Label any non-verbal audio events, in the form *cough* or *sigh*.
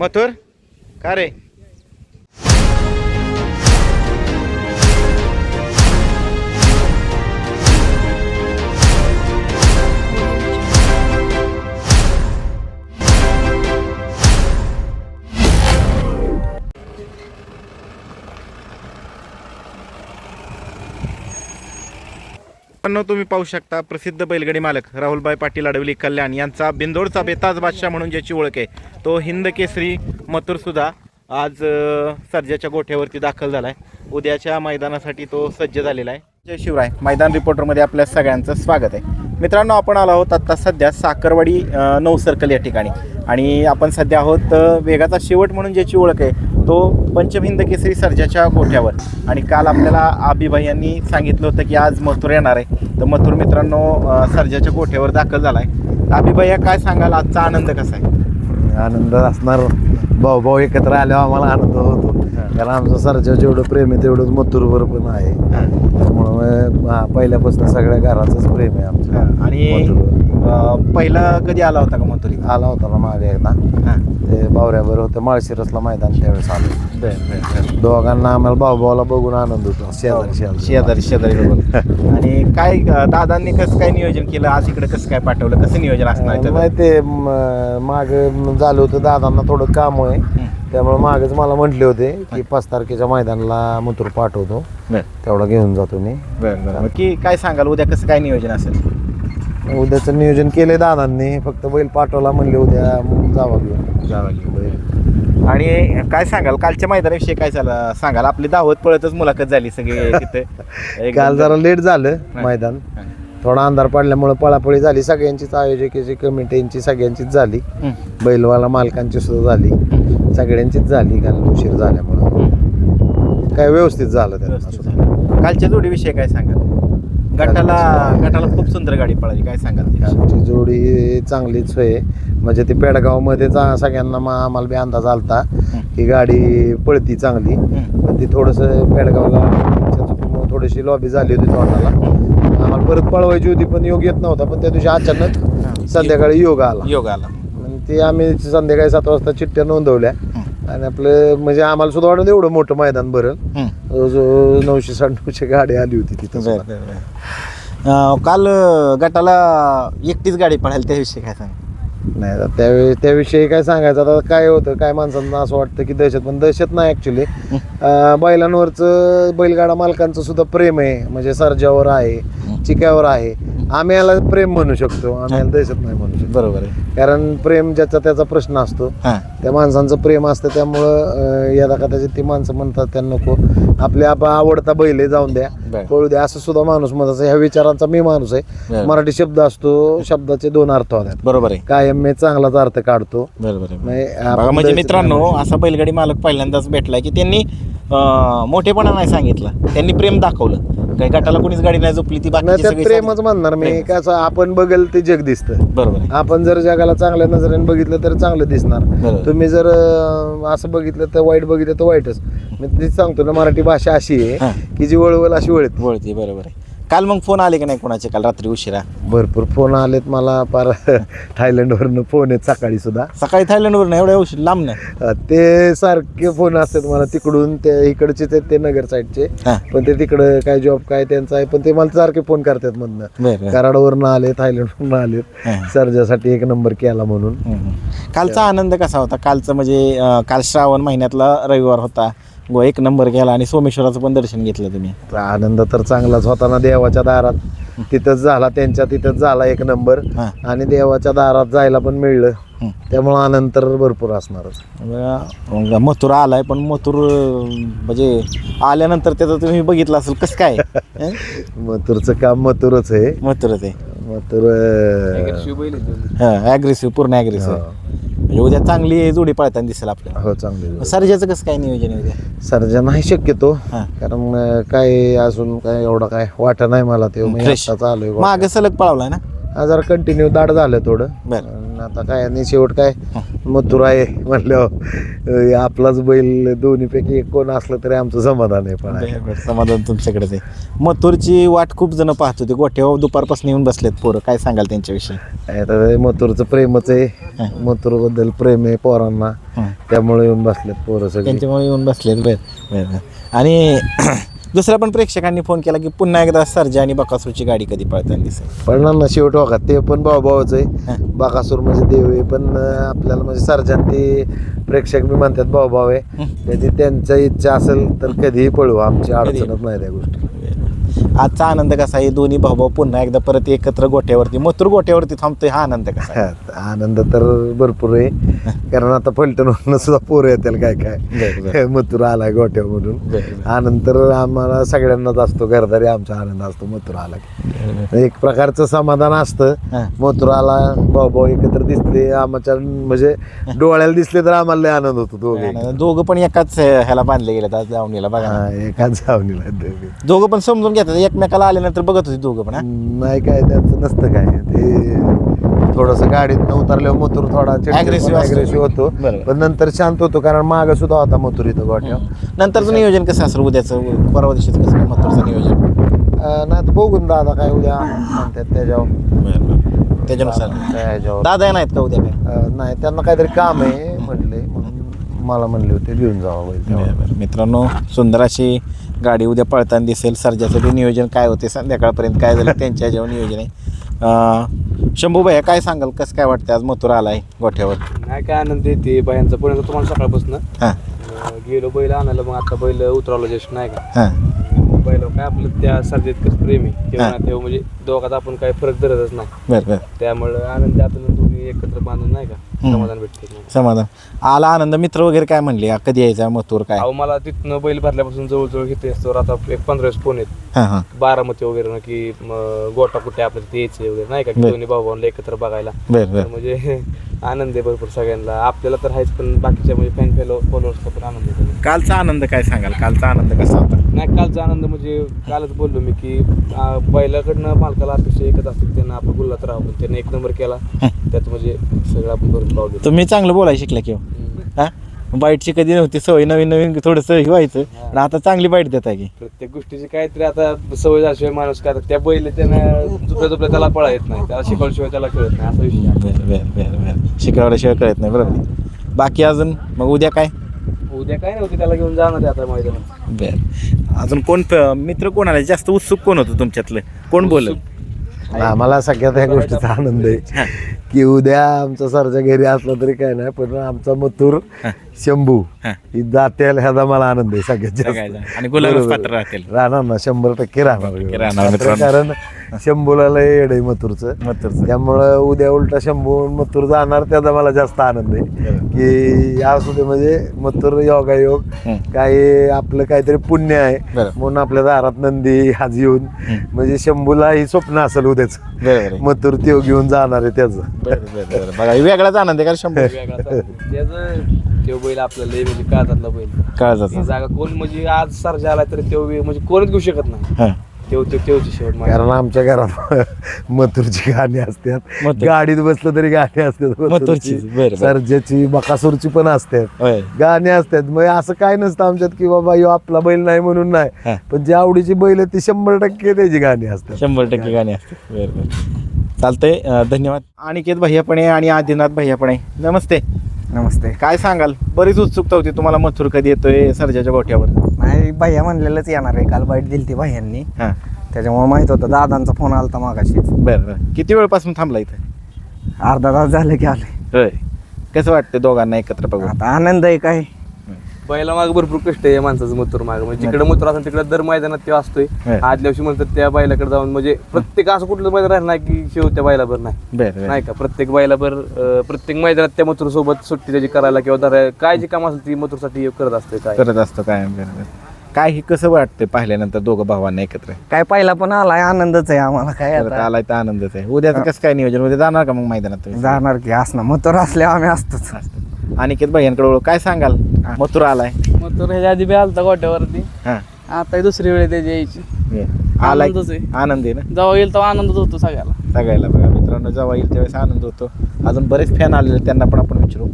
मथुर? का रे? मित्रांनो तुम्ही पाहू शकता प्रसिद्ध बैलगाडी मालक राहुलभाई पाटील अडवली कल्याण यांचा बिंदोडचा बेताज बादशाह म्हणून ज्याची ओळख आहे तो हिंद केसरी मथुरसुद्धा आज सर्जाच्या गोठ्यावरती दाखल झाला आहे उद्याच्या मैदानासाठी तो सज्ज झालेला आहे. जय शिवराय. मैदान रिपोर्टरमध्ये आपल्या सगळ्यांचं स्वागत आहे. मित्रांनो आपण आलो आहोत आत्ता सध्या साखरवाडी नऊ सर्कल या ठिकाणी. आणि आपण सध्या आहोत वेगाचा शेवट म्हणून ज्याची ओळख आहे तो पंचभिंद केसरी सर्जाच्या गोठ्यावर. आणि काल आपल्याला आबीबाई यांनी सांगितलं होतं की आज मथुर येणार आहे. तर मथुर मित्रांनो सर्जाच्या गोठ्यावर दाखल झाला आहे आबीभाई काय सांगाल? आजचा आनंद कसा आहे? आनंद असणार. भाऊ भाऊ एकत्र आल्यावर आम्हाला आनंद होतो. कारण आमचं सरच्या जेवढं प्रेम आहे तेवढंच मथुरवर पण आहे. त्यामुळं पहिल्यापासून सगळ्या घराचंच प्रेम आहे आमचं. आणि पहिला कधी आला होता का मथुरी आला होता ना मागे एकदा. ते बावऱ्यावर होतं माळशिरसला मैदान त्यावेळेस आलो. दोघांना आम्हाला भाऊ भावाला बघून आनंद होतो शेजारी शेजारी. शेजारी *laughs* आणि काय दादांनी कसं काय नियोजन केलं? आज इकडे कसं काय पाठवलं? कसं नियोजन असणार? माहिती माग झालं होतं दादांना थोडं काम आहे. त्यामुळे मागच मला म्हटले होते की पाच तारखेच्या मैदानाला मथुर पाठवतो. बरं. तेवढा घेऊन जातो मी. बरं बरं. मग की काय सांगाल? उद्या कसं काय नियोजन असेल? उद्याचं नियोजन केलंय दादांनी. फक्त बैल पाठवला म्हणले उद्या मग जावा घेऊन. जावा घेऊन बैल. आणि काय सांगाल? कालच्या मैदानाविषयी काय झालं? सांगाल? आपली दावत पळतच मुलाखत झाली सगळे तिथे. *laughs* काल जरा लेट झालं. मैदान. थोडा अंधार पडल्यामुळे पळापळी झाली. सगळ्यांचीच आयोजकाची कमिटींची सगळ्यांचीच झाली. बैलवाला मालकांची सुद्धा झाली. सगळ्यांचीच झाली कारण उशीर झाल्यामुळं. काय व्यवस्थित झालं त्यांना व्यवस्थित सुद्धा. कालच्या जोडीविषयी काय सांगाल? गटाला गटाला खूप सुंदर गाडी पळाली. काय सांगाल? आमची जोडी चांगलीच आहे म्हणजे ती पेडगावमध्ये चा- सगळ्यांना मा- आम्हाला बी अंदाज आलता की गाडी पळती चांगली. पण ती थोडंसं पेडगावला थोडीशी लॉबी झाली होती तोंडाला. आम्हाला परत पळवायची होती पण योग येत नव्हता. पण त्या दिवशी अचानक संध्याकाळी योग आला. योग आला. आणि ते आम्ही संध्याकाळी सात वाजता चिठ्ठ्या नोंदवल्या. आणि आपलं म्हणजे आम्हाला सुद्धा वाटत एवढं मोठं मैदान भरल. हं. जो नऊशे साठ नऊशे गाडी आली होती तिथं बरं, सुद्धा. बरं, बरं. अं, काल अं, गटाला एकटीच गाडी पळाली त्याविषयी काय सांग नाही आता त्यावेळी त्याविषयी काय सांगायचं? आता काय होतं काय माणसांना असं वाटतं की दहशत पण दहशत नाही ॲक्च्युली बैलांवरचं बैलगाडा मालकांचं सुद्धा प्रेम आहे. म्हणजे सर्जावर आहे चिक्यावर आहे. आम्ही याला प्रेम म्हणू शकतो. आम्ही याला दहशत नाही म्हणू बरोबर आहे. कारण प्रेम ज्याचा त्याचा प्रश्न असतो. हां. त्या माणसांचं प्रेम असतं त्यामुळं यदा कदाचित ती माणसं म्हणतात त्यांना नको. आपले आप आवडता बैल आहे, जाऊन द्या. बरं. पळू द्या. असं सुद्धा माणूस म्हणत ह्या विचारांचा मी माणूस आहे. बरं. मराठी शब्द असतो शब्दाचे दोन अर्थ होतात. बरोबर आहे. कायम मी चांगलाच अर्थ काढतो. बरोबर आहे. नाही, बघा आपण म्हणजे द्यायचं मित्रांनो. असा बैलगाडी मालक पहिल्यांदाच भेटलाय की त्यांनी अं, मोठेपणा नाही सांगितलं. त्यांनी प्रेम दाखवलं. काही गटाला कोणीच गाडी नाही झोपली ती नाही बाकी त्यात प्रेमच म्हणणार मी प्रेमच. कसं आपण बघेल ते जग दिसतं. बरोबर आहे. आपण जर जगाला चांगल्या नजरेने बघितलं तर चांगलं दिसणार. बरोबर. तुम्ही जर अं, असं बघितलं तर वाईट बघितलं तर वाईटच. मी तीच सांगतो ना मराठी भाषा अशी हां. आहे की जी वळवल अशी वळते. बोलते बरोबर आहे. काल मग फोन आले का नाही कोणाचे? काल रात्री उशिरा. भरपूर फोन आलेत मला पार थायलंडवरनं फोन आहेत सकाळी सुद्धा. सकाळी थायलंडवर नाही एवढ्या उशीर लांब नाही. ते सारखे फोन असतात मला तिकडून ते इकडचेच आहेत ते नगर साईडचे. हां. पण ते तिकडं काय जॉब काय त्यांचा आहे पण ते मला सारखे फोन करतात मधनं. बरं बरं. कराडवरनं आले थायलंडवरनं आलेत. हां. सर्जासाठी एक नंबर केला म्हणून. हम्म. कालचा आनंद कसा होता? कालचं म्हणजे अं, काल श्रावण महिन्यातला रविवार होता. व एक नंबर गेला आणि सोमेश्वराचं पण दर्शन घेतलं तुम्ही. आनंद तर चांगलाच होता ना देवाच्या दारात. तिथंच झाला त्यांच्या तिथंच झाला एक नंबर. हां. आणि देवाच्या दारात जायला पण मिळलं. त्यामुळं आनंद तर भरपूर असणारच मग मथुर आलाय पण मथुर अं, म्हणजे आल्यानंतर त्याचं तुम्ही बघितलं असेल कसं काय? *laughs* हं? मथुरचं काम मथुरच आहे. मथुरच आहे. मथुर हा ॲग्रेसिव्ह पूर्ण ॲग्रेसिव्ह म्हणजे उद्या चांगली जोडी पळताना दिसेल आपल्याला. हो चांगली सर्जाचं कसं काय नियोजन आहे उद्या? सर्जा नाही शक्यतो. हां. कारण अं, काय अजून काय एवढं काय वाटत नाही मला ते. मी Fresh. आत्ताच आलोय मागे सलग पळवलाय ना? हा जरा कंटिन्यू दाड झालं थोडं. बरं. आणि आता काय आणि शेवट काय? मथुर आहे म्हणल्यावर आपलाच बैल दोन्हीपैकी एक कोण असलं तरी आमचं समाधान आहे पण. समाधान तुमच्याकडेच आहे. मथुरची वाट खूप जण पाहत होते. गोठ्यावर दुपारपासून येऊन बसलेत पोरं. काय सांगाल त्यांच्याविषयी? आता मथुरचं प्रेमच आहे. मथुरबद्दल प्रेम आहे पोरांना. हं. त्यामुळे येऊन बसलेत पोरं सगळे. त्यांच्यामुळे येऊन बसलेत बर बर बर. आणि दुसऱ्या पण प्रेक्षकांनी फोन केला की पुन्हा एकदा सर्जा आणि बकासूरची गाडी कधी पळताना दिसेल पडणार ना शेवट बघा ते पण भाऊ भाऊच आहे. बाकासूर म्हणजे देव आहे पण आपल्याला म्हणजे सर्जन ते प्रेक्षक बी म्हणतात भाऊ भाऊ आहे. त्याची त्यांच्या इच्छा असेल तर कधीही पळू आमची. अडचणच नाही त्या गोष्टी आजचा आनंद कसा आहे दोन्ही भाऊ पुन्हा एकदा परत एकत्र गोठ्यावरती मथुर गोठ्यावरती थांबतोय हा आनंद कसा आहे आनंद तर भरपूर आहे *laughs* कारण आता फलटण सुद्धा पोरं येतील काय बरं, काय. *laughs* मथुर गोठ्यामधून बरं, बरं. आनंद तर आम्हाला सगळ्यांनाच असतो घरदारी आमचा आनंद असतो मथुर आला की. एक प्रकारचं समाधान असतं हां. मथुराला भाऊ भाऊ एकत्र दिसले आमच्या म्हणजे डोळ्याला दिसले तर आम्हाला लय आनंद होतो दोघे दोघं पण एकाच अं, ह्याला बांधले गेले आज दावणीला बघा ना. एकाच जावणीला दोघे. दोघं पण समजून घेतात एकमेकाला आल्यानंतर बघत होती दोघं पण हा? नाही काय त्यांचं नसतं काय. ते थोडस गाडीत उतरल्यावर मथुर थोडा Aggressive असतो. अग्रेसिव्ह होतो. बरोबर. पण नंतर शांत होतो कारण माग सुद्धा होता मथुर इथं गोठ्या नंतरचं नियोजन कसं असेल उद्याचं? परवा दिवशीचं कसं मथुरचं नियोजन? नाही तर बघून दादा काय उद्या म्हणतात त्याच्यावर. त्याच्यानुसार. काय ह्याच्यावर दादा नाहीत का उद्या काय? अं, नाही त्यांना काहीतरी काम आहे म्हटले म्हणून मला म्हणले होते घेऊन जावं बैल तेव्हा. बरं, बरं. मित्रांनो सुंदर अशी गाडी उद्या पळताना दिसेल. सर्जाचं बी नियोजन काय होते संध्याकाळपर्यंत काय झालं त्यांच्या ह्याच्यावर नियोजन आहे. शंभू भैया काय सांगाल? कसं काय वाटतं आज मथुरा आलाय गोठ्यावर? नाही काय आनंद येते बायांचा पुण्याचा तुम्हाला सकाळपासून. हां. गेलो बैल आणायला मग आता बैल उतरवलं जस्ट नाही का? हां. बैल काय आपलं त्या सर्जेत कसं प्रेम आहे? तेव्हा. तेव्हा म्हणजे दोघात आपण काय फरक धरतच नाही. बरं बरं. त्यामुळं आनंद आपल्याला दोन्ही एकत्र बांधून नाही का. समाधान भेटते समाधान. आला आनंद मित्र वगैरे काय म्हणले? कधी यायचा मथुर काय? अहो मला तिथनं बैल भरल्यापासून जवळजवळ घेते असतो आता एक पंधरा वेळेस फोन आहेत हां हां. बारामती वगैरे ना की म, गोटा कुठे आपल्याला ते यायचे वगैरे. नाही का? की. दोन्ही भाऊ एकत्र बघायला. बरं तर बरं म्हणजे *laughs* आनंद आहे भरपूर सगळ्यांना. आपल्याला तर आहेच पण बाकीच्या म्हणजे फॅन फॅलो फॉलोअर्सचा पण आनंद आहे. कालचा आनंद काय सांगाल? कालचा आनंद कसा होता? नाही कालचा आनंद म्हणजे कालच बोललो मी की आ, बैलाकडनं मालकाला अपेक्षा एकच असते त्यांना आपण बोललात राहू पण त्याने एक नंबर केला. त्यात म्हणजे सगळं आपण भरून घेतो तुम्ही चांगलं बोलायला शिकला की हो. हम्म. हा? बाईटची कधी नव्हती सवय नवीन नवीन थोडंसं हे व्हायचं. आणि आता चांगली बाईट देत आहे की. प्रत्येक गोष्टीची काहीतरी आता सवय झाल्याशिवाय माणूस काय त्या बैल त्यानं झुपल्या झुपल्या त्याला पळा येत नाही. त्याला शिकवल्याशिवाय त्याला कळत नाही. असा विषय आहे. बरं बरं बरं बरं. शिकवल्याशिवाय कळत नाही बरोबर. बाकी अजून मग उद्या काय? उद्या काय नव्हती त्याला घेऊन जाणार आहे आता मैदानात. बर. अजून कोण प- मित्र कोण आले जास्त उत्सुक कोण होतं तुमच्यातलं? कोण बोलत आम्हाला सगळ्यात ह्या गोष्टीचा आनंद आहे की उद्या आमचा सरच्या घरी असला तरी काय नाही पण आमचा मथुर शंभू हां. ही जातेल ह्याचा मला आनंद आहे सगळ्यात सगळ्याचा. जास्त आणि गुलाबच बरोबर. पात्र राहतील. राहणार ना शंभर टक्के राहणार टक्के राहणार मात्र मित्रांनो. कारण शंभूला लय येड आहे मथुरचं मथुरचं. त्यामुळं उद्या उलटा शंभू मथुर जाणार त्याचा मला जास्त आनंद आहे की असू दे म्हणजे मथुर योगायोग. काही आपलं काहीतरी पुण्य आहे बरं. म्हणून आपल्या दारात नंदी आज येऊन म्हणजे शंभूला ही स्वप्न असेल उद्याच बरोबर आहे. मथुर त्यो घेऊन जाणार आहे त्याचं बघा हे वेगळाच आनंद आहे का शंभर वेगळाच आहे. त्याचं तो बैल आपल्याला लय म्हणजे काळातला बैल. ती काळजाचा जागा कोण म्हणजे आज सरजा आला तर तो म्हणजे कोणच घेऊ शकत नाही. हां. तेव तेव तेवची शेवट माझी. कारण आमच्या घरात *laughs* मथुरची गाणी असतात. मथुर. गाडीत बसलं तरी गाणी असतात मथुरची, बरं, बरं. सर्जेची बकासूरची पण असतात. होय. गाणी असतात. मग असं काय नसतं आमच्यात की बाबा ह्यो आपला बैल नाही म्हणून हा. नाही पण जी आवडीची बैल आहेत ती शंभर टक्के त्याची गाणी असतात. शंभर टक्के गाणी असते बरं बरं. चालतंय. अं, धन्यवाद. अनिकेत भैया पण आहे आणि आदिनाथ भैया पण आहे. नमस्ते. नमस्ते. काय सांगाल? बरीच उत्सुकता होती. तुम्हाला मथुर कधी येतोय? सर्जाच्या गोठ्यावर. नाही भैया म्हणलेलंच येणार आहे. काल बाईट दिली ती भैयांनी. हां. त्याच्यामुळे माहीत होतं. दादांचा फोन आलता मागाशीच. बरं बरं. किती वेळपासून थांबला इथं? अर्धा तास झालं की आले होय. कसं वाटतं दोघांना एकत्र बघून? आता आनंद आहे काय? बैला माग भरपूर कष्ट आहे या माणसाचं मथुर माग. म्हणजे जिकडे मथुर असेल तिकडे दर मैदानात ते असतोय. हं. आदल्या दिवशी म्हणतात त्या बैलाकडे जाऊन म्हणजे प्रत्येक असं कुठलं मैदान राहिलं नाही की शेव त्या बैलाभर नाही. नाही का? प्रत्येक बैलाभर प्रत्येक मैदानात त्या मथुर सोबत सुट्टी त्याची करायला किंवा धरायला काय जे काम असेल ती मथुरसाठी करत असते काय? करत असतो काय? काय हे कसं वाटतं पाहिल्यानंतर दोघं भावांना एकत्र? काय पहिला पण आलाय आनंदच आहे आम्हाला काय आलाय तर आनंदच आहे. उद्याचं कसं काय नियोजन? उद्या जाणार का मग मैदानात तुम्ही? जाणार की असणार मथुर असल्यावर आम्ही असतोच. असतं. अनिकेत भैयांकडे ओळख. काय सांगाल? मथुर आलाय. मग ह्याच्या आधी बी आलता गोट्यावरती. हां. आता दुसरी वेळ त्याची यायची. आलाय. आनंदच आहे. आनंद आहे ना? जेव्हा येईल तेव्हा आनंदच होतो सगळ्याला. सगळ्याला बघा मित्रांनो जेव्हा येईल त्यावेळेस आनंद होतो. अजून बरेच फॅन आलेले आहेत, त्यांना पण आपण विचारू.